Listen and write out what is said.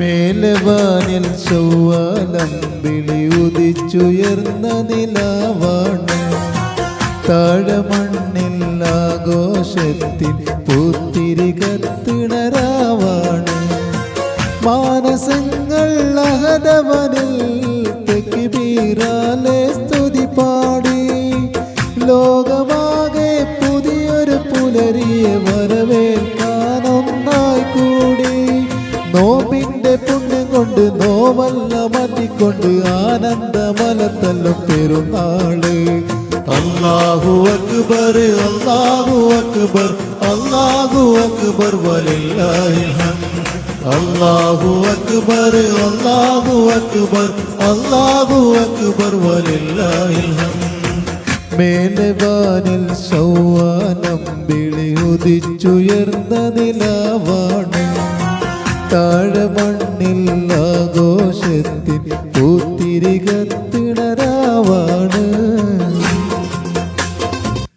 മേലവാനിൽ ചൊവ്വാലം വിളി ഉദിച്ചുയർന്ന നിലാവാണ് താഴമണ്ണിൽ ആഘോഷത്തിൽ പൂത്തിരി കത്തിണരാവാണ് മാനസങ്ങൾ അഹതവനിൽ തെക്കിബീറാലെ സ്തുതി പാടി. ലോകമാകെ പുതിയൊരു പുലരിയെ വരവേൽക്കാനൊന്നായി നോമ്പിന്റെ പുണ്യം കൊണ്ട് നോവല്ല മാറ്റിക്കൊണ്ട് ആനന്ദമലത്തല്ലോ പെരുന്നാൾ. അല്ലാഹു അക്ബർ അല്ലാഹു അക്ബർ അല്ലാഹു അക്ബർ അല്ലാഹു അക്ബർ അല്ലാഹു അക്ബർ അല്ലാഹു അക്ബർ മേലവാനിൽ സൗവാനം വിളി ഉദിച്ചുയർന്ന നിലാവാണ് താഴമണ്ണിൽ ആഘോഷത്തിൽ പൂത്തിരി കത്തിണരാവാണ്